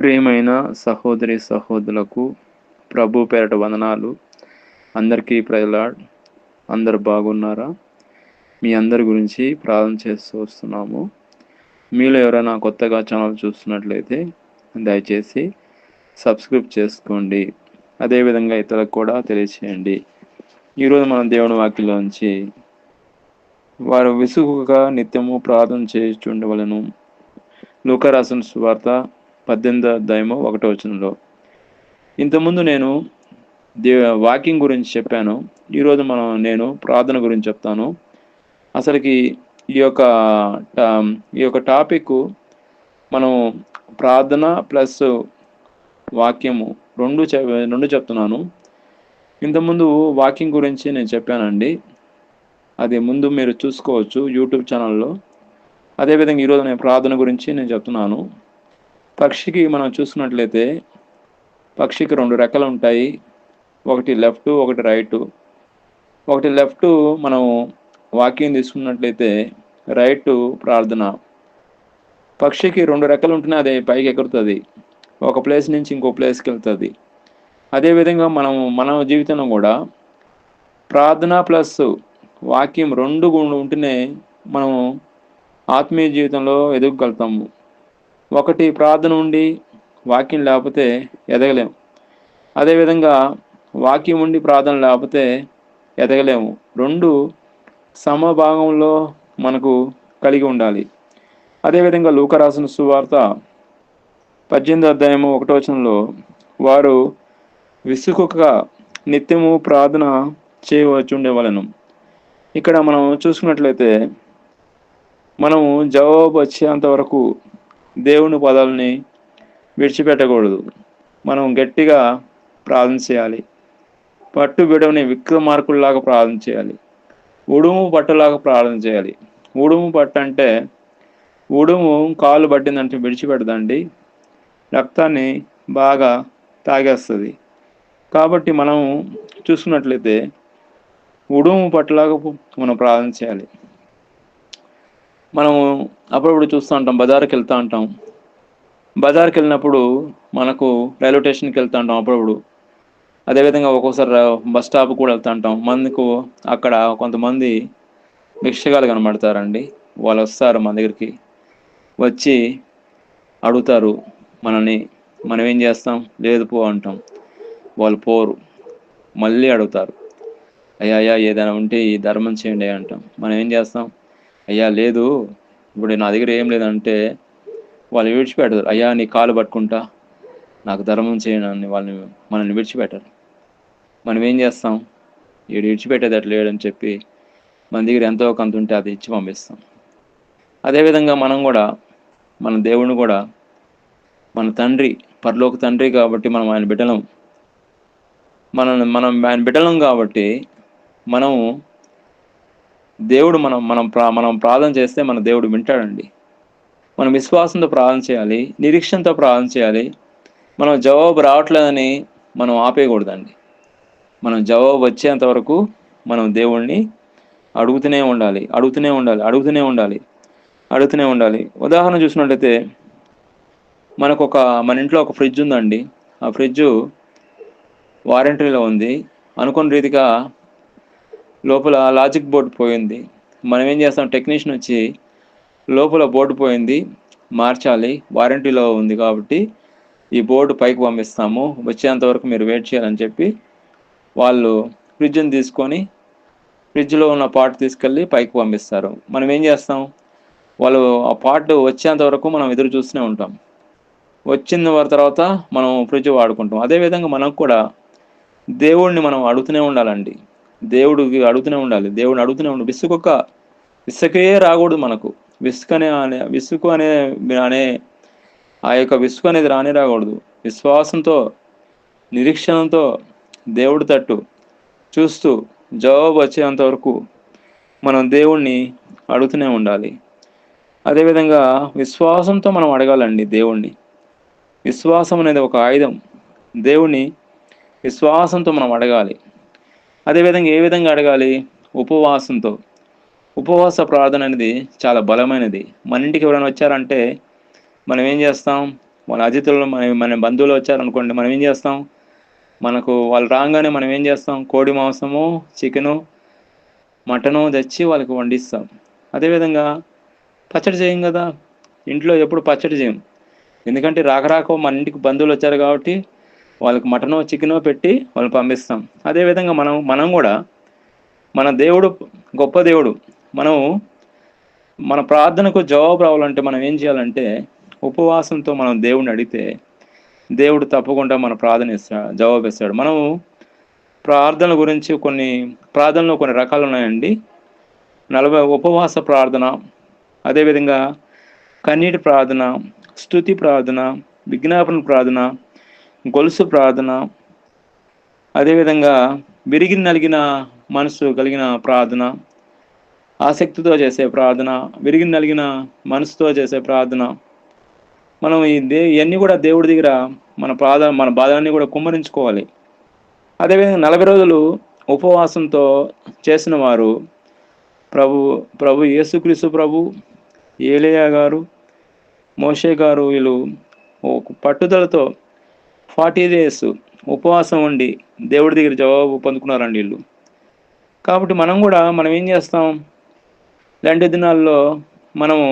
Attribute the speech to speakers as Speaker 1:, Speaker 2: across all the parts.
Speaker 1: ప్రియమైన సహోదరి సహోదరులకు ప్రభు పేరట వందనాలు. అందరికీ ప్రజలాడ్ అందరు బాగున్నారా? మీ అందరి గురించి ప్రార్థన చేస్తూ వస్తున్నాము. మీలో ఎవరైనా కొత్తగా ఛానల్ చూస్తున్నట్లయితే దయచేసి సబ్స్క్రైబ్ చేసుకోండి. అదేవిధంగా ఇతరులకు కూడా తెలియచేయండి. ఈరోజు మన దేవుని వాక్యలోంచి వారు విసుగుగా నిత్యము ప్రార్థన చేయుచుండవలను. లూకరాసిన సువార్త పద్దెనిమిది అధ్యాయము ఒకటో వచనంలో. ఇంతకుముందు నేను దే వాకింగ్ గురించి చెప్పాను. ఈరోజు మనం నేను ప్రార్థన గురించి చెప్తాను. అసలుకి ఈ యొక్క టా- ఈ యొక్క టాపిక్ మనం ప్రార్థన ప్లస్ వాక్యము రెండు చె రెండు చెప్తున్నాను. ఇంతకుముందు వాకింగ్ గురించి నేను చెప్పానండి. అది ముందు మీరు చూసుకోవచ్చు యూట్యూబ్ ఛానల్లో. అదేవిధంగా ఈరోజు నేను ప్రార్థన గురించి నేను చెప్తున్నాను. పక్షికి మనం చూసుకున్నట్లయితే పక్షికి రెండు రెక్కలు ఉంటాయి. ఒకటి లెఫ్ట్ ఒకటి రైట్ ఒకటి లెఫ్ట్ మనం వాక్యం తీసుకున్నట్లయితే రైట్ ప్రార్థన. పక్షికి రెండు రెక్కలు ఉంటేనే అది పైకి ఎగురుతుంది. ఒక ప్లేస్ నుంచి ఇంకో ప్లేస్కి వెళ్తుంది. అదేవిధంగా మనం మన జీవితంలో కూడా ప్రార్థన ప్లస్ వాక్యం రెండు ఉంటేనే మనం ఆత్మీయ జీవితంలో ఎదుగుగలుగుతాము. ఒకటి ప్రార్థన ఉండి వాక్యం లేకపోతే ఎదగలేము. అదేవిధంగా వాక్యం ఉండి ప్రార్థన లేకపోతే ఎదగలేము. రెండు సమభాగంలో మనకు కలిగి ఉండాలి. అదేవిధంగా లూకరాసిన సువార్త పద్దెనిమిది అధ్యాయము ఒకటో వచనంలో వారు విసుకొక నిత్యము ప్రార్థన చేయవచ్చు ఉండేవాళ్ళను. ఇక్కడ మనం చూసుకున్నట్లయితే మనము జవాబు వచ్చేంత వరకు దేవుని పదాలని విడిచిపెట్టకూడదు. మనం గట్టిగా ప్రార్థన చేయాలి. పట్టు విడవని విక్రమార్కుల్లాగా ప్రార్థన చేయాలి. ఉడుము పట్టులాగా ప్రార్థన చేయాలి. ఉడుము పట్టు అంటే ఉడుము కాలు పట్టిందంటే విడిచిపెడదండి రక్తాన్ని బాగా తాగేస్తుంది. కాబట్టి మనం చూసుకున్నట్లయితే ఉడుము పట్టులాగా మనం ప్రార్థన చేయాలి. మనము అప్పుడప్పుడు చూస్తూ ఉంటాం బజార్కి వెళ్తూ ఉంటాం. బజార్కి వెళ్ళినప్పుడు మనకు రైల్వే స్టేషన్కి వెళ్తూ ఉంటాం అప్పుడప్పుడు. అదేవిధంగా ఒక్కోసారి బస్ స్టాప్ కూడా వెళ్తూ ఉంటాం. మనకు అక్కడ కొంతమంది భిక్షగాలు కనబడతారండి. వాళ్ళు వస్తారు మన దగ్గరికి. వచ్చి అడుగుతారు మనల్ని మనం ఏం చేస్తాం? లేదు పో అంటాం. వాళ్ళు పోరు. మళ్ళీ అడుగుతారు. అయ్యా అయ్యా ఏదైనా ఉంటే ఈ ధర్మం చేయండి అంటాం. మనం ఏం చేస్తాం? అయ్యా లేదు. ఇప్పుడు నా దగ్గర ఏం లేదంటే వాళ్ళు విడిచిపెడతారు అయ్యా నీ కాలు పట్టుకుంటా. నాకు ధర్మం చేయనని వాళ్ళని మనల్ని విడిచిపెట్టారు. మనం ఏం చేస్తాం? వీడు విడిచిపెట్టేది అట్లా లేడని చెప్పి మన దగ్గర ఎంతో కొంత ఉంటే అది ఇచ్చి పంపిస్తాం. అదేవిధంగా మనం కూడా మన దేవుడిని కూడా మన తండ్రి పరలోక తండ్రి కాబట్టి మనం ఆయన బిడ్డలం. మనం మనం ఆయన బిడ్డలం కాబట్టి మనము దేవుడు మనం మనం ప్రా మనం ప్రార్థన చేస్తే మన దేవుడు వింటాడండి. మనం విశ్వాసంతో ప్రార్థన చేయాలి నిరీక్షణతో ప్రార్థన చేయాలి. మనం జవాబు రావట్లేదని మనం ఆపేయకూడదండి. మనం జవాబు వచ్చేంత వరకు మనం దేవుణ్ణి అడుగుతూనే ఉండాలి అడుగుతూనే ఉండాలి అడుగుతూనే ఉండాలి అడుగుతూనే ఉండాలి. ఉదాహరణ చూసినట్లయితే మనకు ఒక మన ఇంట్లో ఒక ఫ్రిడ్జ్ ఉందండి. ఆ ఫ్రిడ్జ్ వారంటీలో ఉంది. అనుకున్న రీతిగా లోపల లాజిక్ బోర్డు పోయింది. మనం ఏం చేస్తాం? టెక్నీషియన్ వచ్చి లోపల బోర్డు పోయింది. మార్చాలి. వారంటీలో ఉంది కాబట్టి ఈ బోర్డు పైకి పంపిస్తాము. వచ్చేంత వరకు మీరు వెయిట్ చేయాలని చెప్పి వాళ్ళు ఫ్రిడ్జ్ని తీసుకొని ఫ్రిడ్జ్లో ఉన్న పార్ట్ తీసుకెళ్ళి పైకి పంపిస్తారు. మనం ఏం చేస్తాం? వాళ్ళు ఆ పార్ట్ వచ్చేంత వరకు మనం ఎదురు చూస్తూనే ఉంటాం. వచ్చిన వారి తర్వాత మనం ఫ్రిడ్జ్ వాడుకుంటాం. అదేవిధంగా మనకు కూడా దేవుడిని మనం అడుగుతూనే ఉండాలండి. దేవుడికి అడుగుతూనే ఉండాలి. దేవుడిని అడుగుతూనే ఉండాలి విసుకొక విసుకే రాకూడదు మనకు. విసుగు అనే అనే విసుగు అనే అనే ఆ యొక్క విసుగు అనేది రానే రాకూడదు. విశ్వాసంతో నిరీక్షణతో దేవుడి తట్టు చూస్తూ జవాబు వచ్చేంత వరకు మనం దేవుణ్ణి అడుగుతూనే ఉండాలి. అదేవిధంగా విశ్వాసంతో మనం అడగాలండి దేవుణ్ణి. విశ్వాసం అనేది ఒక ఆయుధం. దేవుణ్ణి విశ్వాసంతో మనం అడగాలి. అదేవిధంగా ఏ విధంగా అడగాలి? ఉపవాసంతో. ఉపవాస ప్రార్థన అనేది చాలా బలమైనది. మన ఇంటికి ఎవరైనా వచ్చారంటే మనం ఏం చేస్తాం? మన అతిథులు మన మన బంధువులు వచ్చారనుకోండి మనం ఏం చేస్తాం? మనకు వాళ్ళు రాగానే మనం ఏం చేస్తాం? కోడి మాంసము చికెను మటను తెచ్చి వాళ్ళకి వండిస్తాం. అదేవిధంగా పచ్చడి చేయం కదా? ఇంట్లో ఎప్పుడు పచ్చడి చేయం. ఎందుకంటే రాకరాక మన ఇంటికి బంధువులు వచ్చారు కాబట్టి వాళ్ళకి మటనో చికెనో పెట్టి వాళ్ళు పంపిస్తాం. అదేవిధంగా మనం మనం కూడా మన దేవుడు గొప్ప దేవుడు మనం మన ప్రార్థనకు జవాబు రావాలంటే మనం ఏం చేయాలంటే ఉపవాసంతో మనం దేవుడిని అడిగితే దేవుడు తప్పకుండా మన ప్రార్థన ఇస్తాడు జవాబు ఇస్తాడు. మనం ప్రార్థన గురించి కొన్ని ప్రార్థనలో కొన్ని రకాలు ఉన్నాయండి. నలభై ఉపవాస ప్రార్థన అదేవిధంగా కన్నీటి ప్రార్థన స్తుతి ప్రార్థన విజ్ఞాపన ప్రార్థన గొలుసు ప్రార్థన అదేవిధంగా విరిగి నలిగిన మనసు కలిగిన ప్రార్థన ఆసక్తితో చేసే ప్రార్థన విరిగి నలిగిన మనసుతో చేసే ప్రార్థన. మనం ఈ దే ఇవన్నీ కూడా దేవుడి దగ్గర మన ప్రాధ మన బాధలన్నీ కూడా కుమ్మరించుకోవాలి. అదేవిధంగా నలభై రోజులు ఉపవాసంతో చేసిన వారు ప్రభు ప్రభు యేసుక్రీస్తు ప్రభు ఏలియా గారు మోషే గారు వీళ్ళు పట్టుదలతో ఫార్టీ డేస్ ఉపవాసం ఉండి దేవుడి దగ్గర జవాబు పొందుకున్నారండి వీళ్ళు. కాబట్టి మనం కూడా మనం ఏం చేస్తాం? రెండు దినాల్లో మనము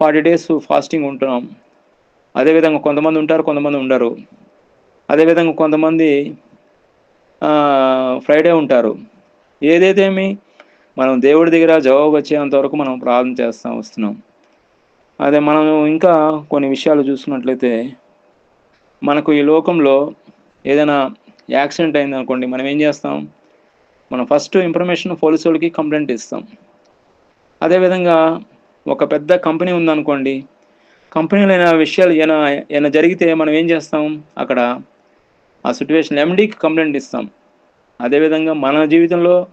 Speaker 1: ఫార్టీ డేస్ ఫాస్టింగ్ ఉంటున్నాం. అదేవిధంగా కొంతమంది ఉంటారు కొంతమంది ఉండరు. అదేవిధంగా కొంతమంది ఫ్రైడే ఉంటారు. ఏదైతేమి మనం దేవుడి దగ్గర జవాబు వచ్చేంత వరకు మనం ప్రార్థన చేస్తాం వస్తున్నాం. అదే మనం ఇంకా కొన్ని విషయాలు చూసుకున్నట్లయితే మనకు ఈ లోకంలో ఏదైనా యాక్సిడెంట్ అయింది అనుకోండి మనం ఏం చేస్తాం? మనం ఫస్ట్ ఇన్ఫర్మేషన్ పోలీసు వాళ్ళకి కంప్లైంట్ ఇస్తాం. అదేవిధంగా ఒక పెద్ద కంపెనీ ఉందనుకోండి కంపెనీలో అయినా విషయాలు ఏమైనా ఏమైనా జరిగితే మనం ఏం చేస్తాం? అక్కడ ఆ సిచ్యువేషన్ ఎండీకి కంప్లైంట్ ఇస్తాం. అదేవిధంగా మన జీవితంలో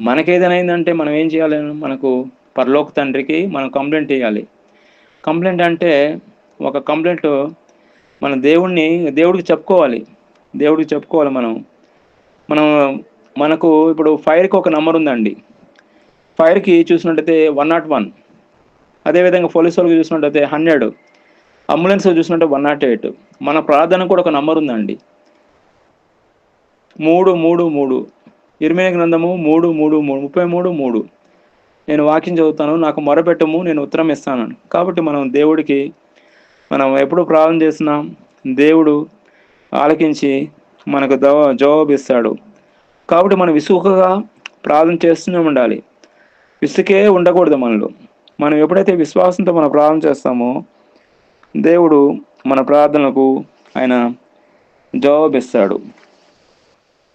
Speaker 1: మనకేదైనా అయిందంటే మనం ఏం చేయాలి? మనకు పరలోక తండ్రికి మనం కంప్లైంట్ చేయాలి కంప్లైంట్ అంటే ఒక కంప్లైంట్ మన దేవుణ్ణి దేవుడికి చెప్పుకోవాలి. దేవుడికి చెప్పుకోవాలి మనం. మనం మనకు ఇప్పుడు ఫైర్కి ఒక నెంబర్ ఉందండి. ఫైర్కి చూసినట్టయితే వన్ నాట్ వన్. అదేవిధంగా పోలీస్ వాళ్ళకి చూసినట్టయితే హండ్రెడ్. అంబులెన్స్ చూసినట్టు వన్ నాట్ ఎయిట్. మన ప్రార్థన కూడా ఒక నంబర్ ఉందండి. మూడు మూడు మూడు. ఇరవై గ్రంథము మూడు మూడు మూడు. ముప్పై మూడు మూడు. నేను వాక్యం చదువుతాను. నాకు మొరపెట్టము నేను ఉత్తరం ఇస్తాను కాబట్టి మనం దేవుడికి మనం ఎప్పుడు ప్రార్థన చేసినా దేవుడు ఆలకించి మనకు జవ జవాబు ఇస్తాడు కాబట్టి మనం విసుకగా ప్రార్థన చేస్తూనే ఉండాలి. విసుకే ఉండకూడదు మనలో. మనం ఎప్పుడైతే విశ్వాసంతో మనం ప్రార్థన చేస్తామో దేవుడు మన ప్రార్థనలకు ఆయన జవాబిస్తాడు.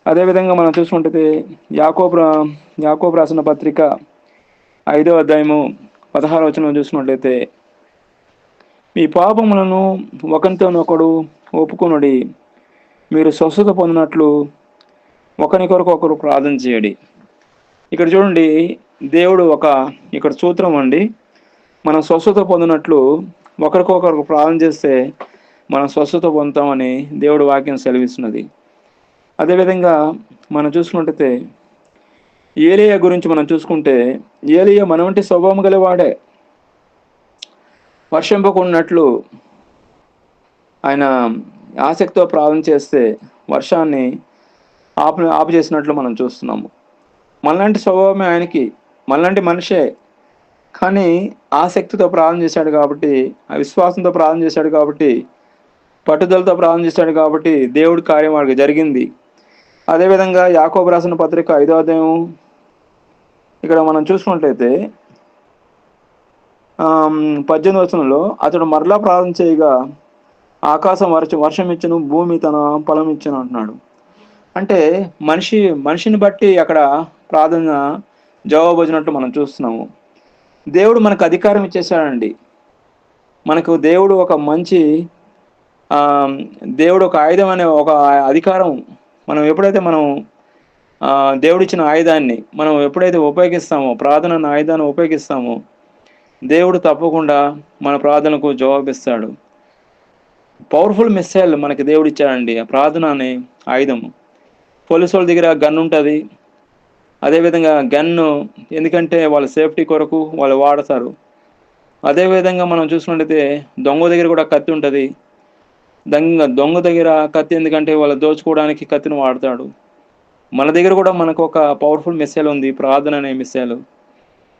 Speaker 1: అదేవిధంగా మనం చూసుకుంటే యాకో రా- యాకోబ్ రాసిన పత్రిక ఐదో అధ్యాయము పదహారు వచనం చూసినట్లయితే మీ పాపములను ఒకరితోనొకడు ఒప్పుకొనుడి. మీరు స్వస్థత పొందినట్లు ఒకరి కొరకు ఒకరు ప్రార్థన చేయడి. ఇక్కడ చూడండి దేవుడు ఒక ఇక్కడ సూత్రం అండి. మనం స్వస్థత పొందినట్లు ఒకరికొకరు ప్రార్థన చేస్తే మనం స్వస్థత పొందుతామని దేవుడు వాక్యం సెలవిస్తున్నది. అదేవిధంగా మనం చూసుకుంటే ఏలియా గురించి మనం చూసుకుంటే ఏలియా మన వంటి స్వభావం గలవాడే. వర్షింపకున్నట్లు ఆయన ఆసక్తితో ప్రార్థన చేస్తే వర్షాన్ని ఆపు ఆపు చేసినట్లు మనం చూస్తున్నాము. మనలాంటి స్వభావమే ఆయనకి మనలాంటి మనిషే. కానీ ఆసక్తితో ప్రార్థన చేశాడు కాబట్టి ఆ విశ్వాసంతో ప్రార్థన చేశాడు కాబట్టి పట్టుదలతో ప్రారంభం చేశాడు కాబట్టి దేవుడి కార్యం వాడికి జరిగింది. అదేవిధంగా యాకోబు రాసిన పత్రిక ఐదో అధ్యాయం ఇక్కడ మనం చూసుకున్నట్లయితే పద్దెనిమిది వచనంలో అతడు మరలా ప్రార్థన చేయగా ఆకాశం వర్ష వర్షం ఇచ్చను భూమి తన ఫలం ఇచ్చను అంటున్నాడు. అంటే మనిషి మనిషిని బట్టి అక్కడ ప్రార్థన జవాబు వచ్చినట్టు మనం చూస్తున్నాము. దేవుడు మనకు అధికారం ఇచ్చేసాడండి మనకు దేవుడు ఒక మంచి దేవుడు ఒక ఆయుధం అనే ఒక అధికారం మనం ఎప్పుడైతే మనం దేవుడిచ్చిన ఆయుధాన్ని మనం ఎప్పుడైతే ఉపయోగిస్తామో ప్రార్థన ఆయుధాన్ని ఉపయోగిస్తామో దేవుడు తప్పకుండా మన ప్రార్థనకు జవాబిస్తాడు. పవర్ఫుల్ మిస్సైల్ మనకి దేవుడు ఇచ్చాడండి. ఆ ప్రార్థన అనే ఆయుధము పోలీసు వాళ్ళ దగ్గర గన్ ఉంటుంది. అదేవిధంగా గన్ను ఎందుకంటే వాళ్ళ సేఫ్టీ కొరకు వాళ్ళు వాడతారు. అదేవిధంగా మనం చూసుకున్నట్టయితే దొంగ దగ్గర కూడా కత్తి ఉంటుంది. దొంగ దొంగ దగ్గర కత్తి ఎందుకంటే వాళ్ళు దోచుకోవడానికి కత్తిని వాడతాడు. మన దగ్గర కూడా మనకు ఒక పవర్ఫుల్ మిస్సైల్ ఉంది. ప్రార్థన అనే మిస్సైల్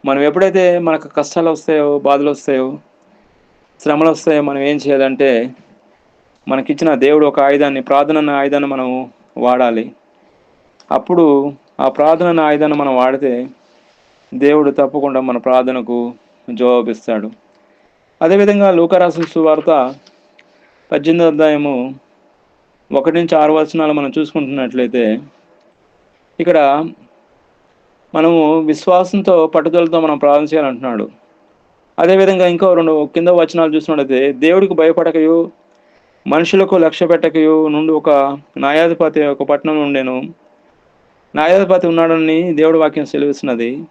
Speaker 1: మనం ఎప్పుడైతే మనకు కష్టాలు వస్తాయో బాధలు వస్తాయో శ్రమలు వస్తాయో మనం ఏం చేయాలంటే మనకిచ్చిన దేవుడు ఒక ఆయుధాన్ని ప్రార్థన అన్న ఆయుధాన్ని మనం వాడాలి. అప్పుడు ఆ ప్రార్థన అన్న ఆయుధాన్ని మనం వాడితే దేవుడు తప్పకుండా మన ప్రార్థనకు జవాబిస్తాడు. అదేవిధంగా లూకరాసిన సువార్త పద్దెనిమిది అధ్యాయము ఒకటి నుంచి ఆరు వచనాలు మనం చూసుకుంటున్నట్లయితే ఇక్కడ మనము విశ్వాసంతో పట్టుదలతో మనం ప్రార్థన చేయాలంటున్నాడు. అదేవిధంగా ఇంకో రెండు కింద వచనాలు చూసినట్లయితే దేవుడికి భయపడకయు మనుషులకు లక్ష్య పెట్టకయు నుండి ఒక న్యాయాధిపతి ఒక పట్టణం ఉండేను. న్యాయాధిపతి ఉన్నాడని దేవుడి వాక్యం సెలవిస్తున్నది.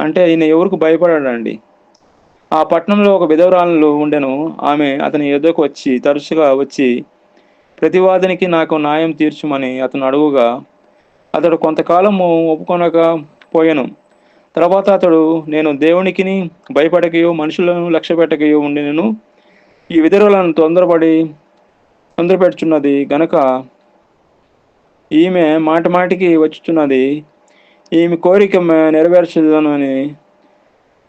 Speaker 1: అంటే ఈయన ఎవరికి భయపడాడండి? ఆ పట్టణంలో ఒక విధవరాలు ఉండెను. ఆమె అతని ఎదుకు వచ్చి తరచుగా వచ్చి ప్రతివాదనికి నాకు న్యాయం తీర్చుమని అతను అడుగుగా అతడు కొంతకాలము ఒప్పుకొనక పోయాను. తర్వాత అతడు నేను దేవునికిని భయపడకయో మనుషులను లక్ష్య పెట్టకయో ఉండి నేను ఈ విధులను తొందరపడి తొందరపెట్టుచున్నది గనక ఈమె మాట మాటికి వచ్చుచున్నది. ఈమె కోరిక నెరవేర్చదను అని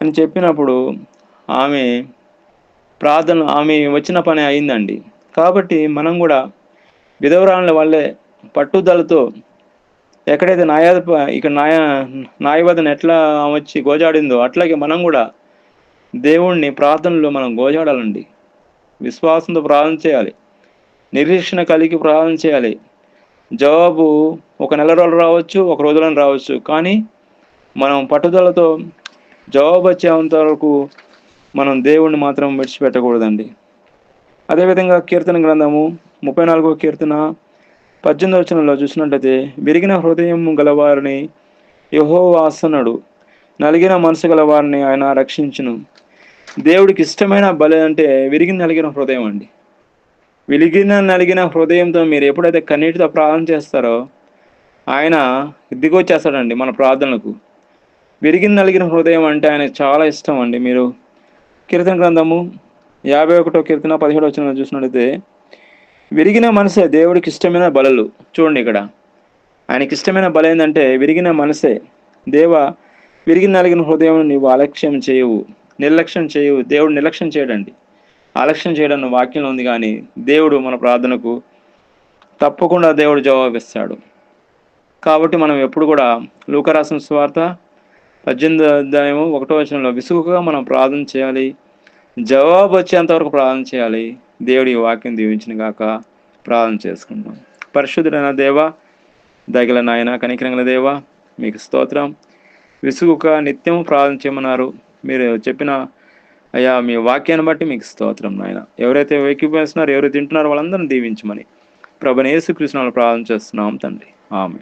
Speaker 1: అని చెప్పినప్పుడు ఆమె ప్రార్థన ఆమె వచ్చిన పని అయిందండి. కాబట్టి మనం కూడా విధవరాల వల్లే పట్టుదలతో ఎక్కడైతే న్యాయ ఇక నాయ న్యాయవాదన ఎట్లా వచ్చి గోజాడిందో అట్లాగే మనం కూడా దేవుణ్ణి ప్రార్థనలో మనం గోజాడాలండి. విశ్వాసంతో ప్రార్థన చేయాలి. నిరీక్షణ కలిగి ప్రార్థన చేయాలి. జవాబు ఒక నెల రోజులు రావచ్చు ఒక రోజులను రావచ్చు. కానీ మనం పట్టుదలతో జవాబు వచ్చేంత వరకు మనం దేవుణ్ణి మాత్రం విడిచిపెట్టకూడదండి. అదేవిధంగా కీర్తన గ్రంథము ముప్పై నాలుగో కీర్తన పద్దెనిమిది వచనంలో చూసినట్లయితే విరిగిన హృదయం గలవారిని యహోవాసనుడు నలిగిన మనసు గలవారిని ఆయన రక్షించును. దేవుడికి ఇష్టమైన బలి అంటే విరిగిన నలిగిన హృదయం అండి. విరిగిన నలిగిన హృదయంతో మీరు ఎప్పుడైతే కన్నీటితో ప్రార్థన చేస్తారో ఆయన దిగొచ్చేస్తాడండి మన ప్రార్థనలకు. విరిగిన నలిగిన హృదయం అంటే ఆయన చాలా ఇష్టం అండి. మీరు కీర్తన గ్రంథము యాభై ఒకటో కీర్తన పదిహేడు వచ్చిన చూసినట్లయితే విరిగిన మనసే దేవుడికి ఇష్టమైన బలలు. చూడండి ఇక్కడ. ఆయనకి ఇష్టమైన బలం ఏంటంటే విరిగిన మనసే. దేవ విరిగిన నలిగిన హృదయం నువ్వు అలక్ష్యం చేయవు. నిర్లక్ష్యం చేయవు. దేవుడు నిర్లక్ష్యం చేయడండి. ఆలక్ష్యం చేయడం వాక్యంలో ఉంది కానీ దేవుడు మన ప్రార్థనకు తప్పకుండా దేవుడు జవాబిస్తాడు కాబట్టి మనం ఎప్పుడు కూడా లూకరాసిన స్వార్థ పద్దెనిమిది అధ్యాయము ఒకటో వచనంలో విసుగుగా మనం ప్రార్థన చేయాలి. జవాబు వచ్చేంత వరకు ప్రార్థన చేయాలి. దేవుడి వాక్యం దీవించిన గాక ప్రార్థన చేసుకుందాం. పరిశుద్ధుడైన దేవ దగిల నాయన కనికరంగల దేవ మీకు స్తోత్రం. విసుగుక నిత్యం ప్రార్థన చేయమన్నారు. మీరు చెప్పిన అయ్యా మీ వాక్యాన్ని బట్టి మీకు స్తోత్రం నాయన. ఎవరైతే వెక్కిపోయిస్తున్నారో ఎవరు తింటున్నారో వాళ్ళందరిని దీవించమని. ప్రభు యేసుకృష్ణాలు ప్రార్థన చేస్తున్నాం తండ్రి. ఆమె